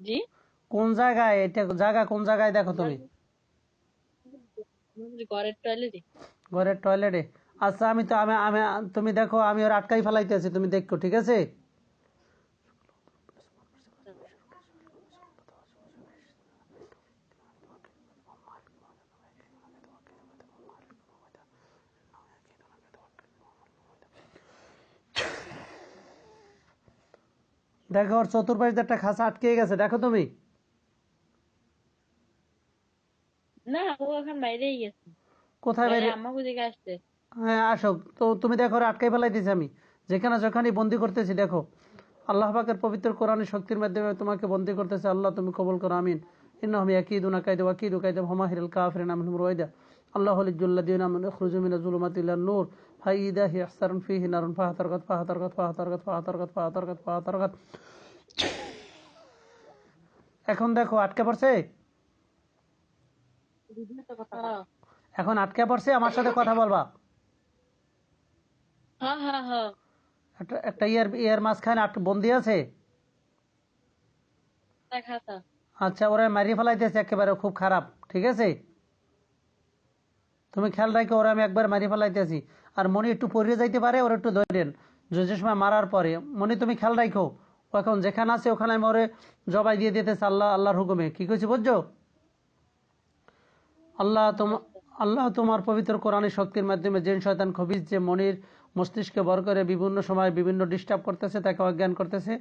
জি? কোন জায়গায় এটা জায়গা কোন জায়গায় দেখো তুমি? ঘরের টয়লেটে ঘরের টয়লেটে আচ্ছা আমি তো আমি আমি তুমি দেখো আমি ওর আটকাই ফেলাইতেছি তুমি দেখো ঠিক আছে? দেখো ওর চতুর্পাশ একটা খাঁচা আটকে গেছে। দেখো তুমি। না ও এখন বাইরেই গেছে। কোথায় বাইরে বেরিয়ে দিকে আসছে। হ্যাঁ আসো। তো তুমি দেখো ওরা আটকাই ফেলাইতেছি আমি। যেখানে যেখানে বন্দি করতেছি দেখো। আল্লাহ পাকের পবিত্র কোরআনের শক্তির মাধ্যমে তোমাকে বন্দি করতেছে। আল্লাহ তুমি কবুল করো আমিন। ইন্নাহুম ইয়াকিদুনা কাইদা ওয়াকিদু কাইদা হুমাহিরুল কাফিরিন আমিনহুম রুয়াইদা। আল্লাহ নূর। ফাইদা এখন দেখো আটকে পড়ছে? এখন আটকে পড়ছে? আমার সাথে কথা বলবা? হ্যাঁ হ্যাঁ হ্যাঁ। একটা ইয়ার ইয়ার মাঝখানে আট বন্দি আছে? আচ্ছা ওরা মারিয়ে ফেলাইতেছে একেবারে খুব খারাপ ঠিক আছে? তুমি খেয়াল রাখো, ওরা আমি একবার মারিয়ে ফেলাইতেছি। আর মনি একটু পরিয়ে যাইতে পারে, ওরা একটু ধরেন। যে সময় মারার পরে মনি তুমি খেয়াল রাখো, ও এখন যেখানে আছে ওখানে আমি ওরে জবাই দিয়ে দিতেছে আল্লাহ, আল্লাহর হুকুমে। কি কইছি বুঝছ? আল্লাহ তোমার আল্লাহ তোমার পবিত্র কোরআনের শক্তির মাধ্যমে জেন শয়তান খবিজ যে মনির মস্তিষ্কে বর করে বিভিন্ন সময় বিভিন্ন ডিস্টার্ব করতেছে, তাকে অজ্ঞান করতেছে,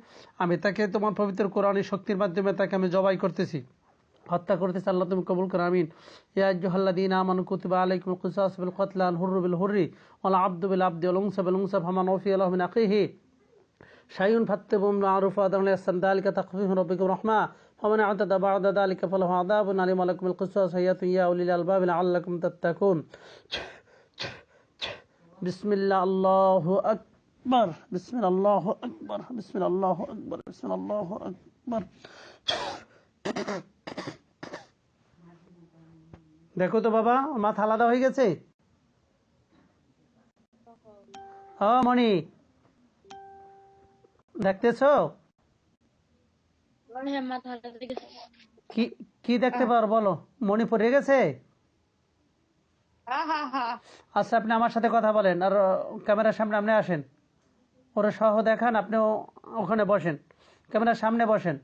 আমি তাকে তোমার পবিত্র কোরআনের শক্তির মাধ্যমে তাকে আমি জবাই করতেছি। হত্যা করতেছে আল্লাহ তুমি কবুল করো আমিন ইয়া আইয়ুহাল্লাযীনা আমানু কুতিবা আলাইকুমুল কিসাস বিল কতলা আল হুররু বিল হুররি ওয়াল আবদু বিল আবদি ওয়াল উনসা বিল উনসা ফামান ওফিয়া লাহু মিন আখিহি শাইউন ফাত্তাবুম মা'রুফ ওয়া আদামু ইহসান যালিকা তাখফীফুর রাব্বিকুম রাহমা ফামান আ'তাদা বা'দা যালিকা ফালাহু আযাবুন আলীম আলাইকুমুল কিসাস হায়াতুন ইয়া উলিল আলবাব লাআল্লাকুম তাত্তাকুন বিসমিল্লাহ আল্লাহু আকবার বিসমিল্লাহ আল্লাহু আকবার বিসমিল্লাহ আল্লাহু আকবার বিসমিল্লাহ আল্লাহু আকবার দেখো তো বাবা মাথা আলাদা হয়ে গেছে? ও মণি। দেখতেছো? কি দেখতে পার বলো? মণি পড়ে গেছে? আচ্ছা আপনি আমার সাথে কথা বলেন আর ক্যামেরার সামনে আপনি আসেন। ওরা সহ দেখান আপনিও ওখানে বসেন। ক্যামেরার সামনে বসেন।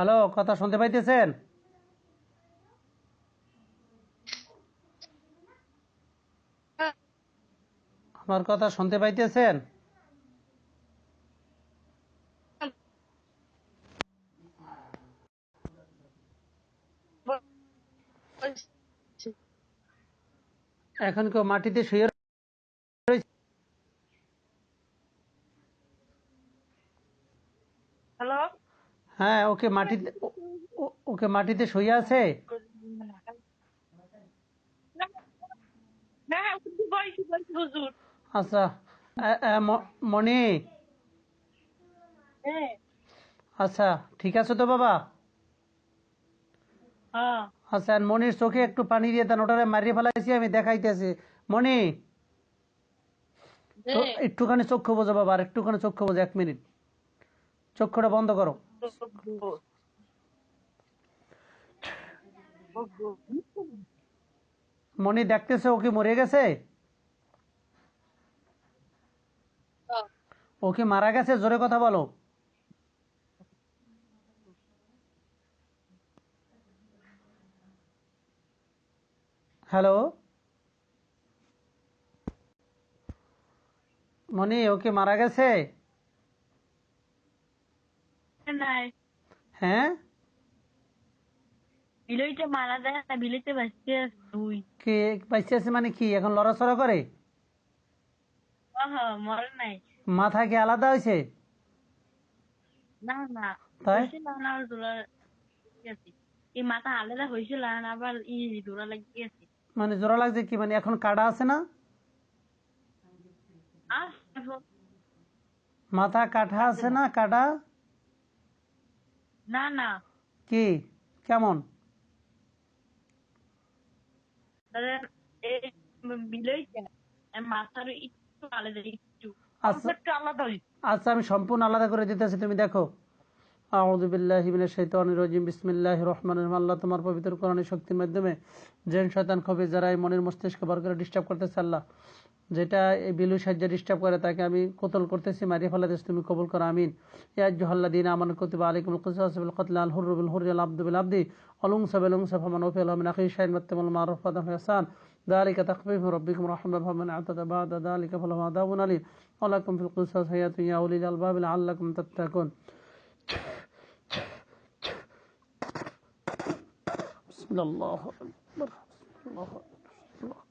হ্যালো কথা শুনতে পাইতেছেন? আমার কথা শুনতে পাইতেছেন? এখন কেউ মাটিতে শুয়ে রয়েছে হ্যালো হ্যাঁ ওকে মাটিতে ওকে মাটিতে শুয়ে আছে? আচ্ছা এ- এ, ম- মণি? হ্যাঁ আচ্ছা ঠিক আছে তো বাবা? আচ্ছা মনির চোখে একটু পানি দিয়ে দেন ওটারে মারিয়ে ফেলাইছি আমি দেখাইতেছি। তো একটুখানি চক্ষু বোঝো বাবা আর একটুখানি চক্ষু বোঝো এক মিনিট। চক্ষুটা বন্ধ করো। মণি দেখতেছে ও কি মরে গেছে? ও কি মারা গেছে? জোরে কথা বলো। হ্যালো? মনি ও কি মারা গেছে? হ্যাঁ বিলইতে মারা যায় না বিলইতে বাঁচতে তুই কি আছে মানে কি এখন লড়াচড়া করে? মরে নাই। মাথা কি আলাদা হয়েছে না না। তাই? না এই মাথা আলাদা হয়েছিল আর আবার ই ডোলা লাগিয়ে গেছে মানে জোড়া লাগছে কি মানে এখন কাটা আছে না? মাথা কাটা আছে না কাটা? না না। কি? কেমন? আচ্ছা। আচ্ছা আমি সম্পূর্ণ আলাদা করে দিতেছি তুমি দেখো। আউযু বিল্লাহি মিনাশ শাইতানির রাজিম। বিসমিল্লাহির রহমানির রহিম। আল্লাহ তোমার পবিত্র কোরআনের শক্তির মাধ্যমে জেন শয়তান খবি যারা মনের মস্তিষ্ক বার করে ডিস্টার্ব করতেছে আল্লাহ। যেটা এই বিলু সাহায্যে ডিস্টার্ব করে তাকে আমি কোতল করতেছি মারিয়ে ফেলাতেছি তুমি কবুল করো আমিন ইয়া আইয়ুহাল্লাযীনা আমানু কুতিবা আলাইকুমুল কিসাসু বিল কতল আল হুররু বিল হুররি আল আবদু বিল আবদি আল উনসা বিল উনসা ফামান উফিয়া লাহু মিন আখিহি শাই'un ফাত্তাকুল মা'রুফ ওয়া তাহু ইহসান ذلك تخفيف من ربكم رحمة فمن اعتدى بعد ذلك فله عذاب أليم ولكم في القصص حياة يا أولي الألباب لعلكم تتقون بسم الله أكبر بسم الله أكبر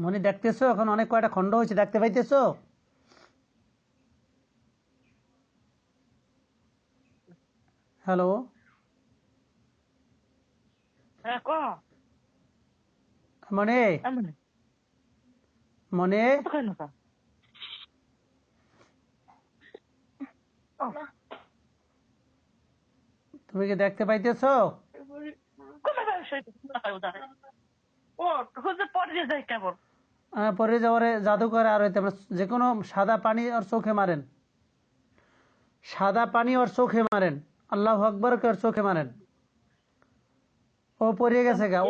মনে দেখতেছো এখন অনেক কয়টা খণ্ড হয়েছে দেখতে পাইতেছো হ্যালো হ্যাঁ মনে মনে তুমি কি দেখতে পাইতেছো ও খুঁজে পড়ে যায় কেবল আহ, পরে যাওয়ারে জাদু করে আর হইতে যে কোনো সাদা পানি ওর চোখে মারেন। সাদা পানি ওর চোখে মারেন। আল্লাহ আকবরকে ওর চোখে মারেন। ও পরিয়ে গেছে গা।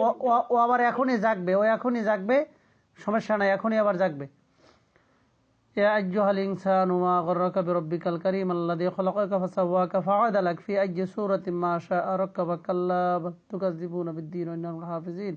ও আবার এখনই জাগবে। ও এখনই জাগবে। সমস্যা নাই, এখনই আবার জাগবে। হাফিজিন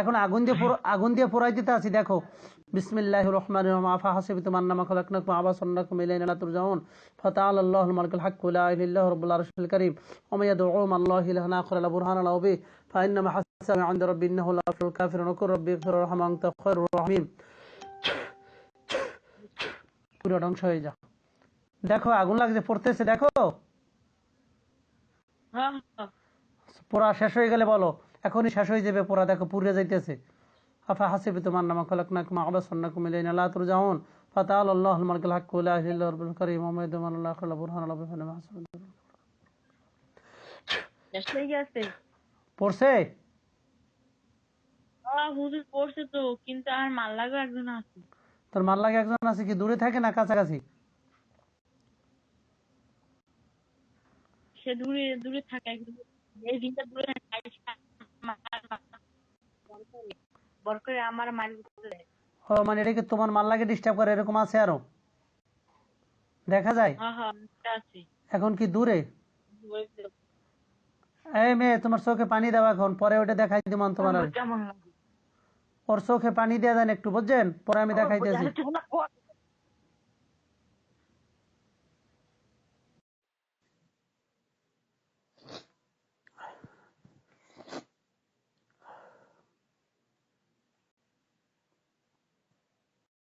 এখন আগুন দিয়ে আগুন দিয়ে পোড়াই দিতে আছি দেখো। বিসমিল্লাহ রহমান রহিম। আফা রাব্বুল আরশিল কারীম। আল্লাহি ইলাহান বুরহানা ফাইন্নামা রাব্বি ইন্নাহু লা কাফিরুন কুর রাব্বি ইগফির আনতা খায়রুর পুরো ধ্বংস হয়ে যা। দেখো আগুন লাগছে পড়তেছে দেখো। হ্যাঁ। পোড়া শেষ হয়ে গেলে বলো। এখনই শেষ হয়ে যাবে পোড়া দেখো পুড়ে যাইতেছে। আফা হাসিবি তোমার নামা খলাকনাকুম আবাসান্নাকুম ইলাইনা লা তুরজাউন। ফাতাআলা আল্লাহুল মালিকুল হাক্কু লা ইলাহা ইল্লাহু রাব্বুল কারীম ওয়া মাইয়াদু মান আল্লাহ খালা বুরহান আল্লাহ বিফানা পড়ছে? হুজুর পড়ছে তো কিন্তু আর মাল লাগো একজন আছে। তোর মাল লাগে একজন আছে কি দূরে থাকে না কাছাকাছি? সে দূরে দূরে থাকে একজন এই দিনটা দূরে থাকে, ও মানে এটা কি তোমার মাল লাগে ডিস্টার্ব করে? এরকম আছে আরও? দেখা যায়? হ্যাঁ হ্যাঁ এখন কি দূরে? এই মেয়ে তোমার চোখে পানি দাও এখন পরে ওটা দেখাই দিমান তোমার ওর চোখে পানি দিয়ে দেন একটু বুঝছেন? পরে আমি না, কত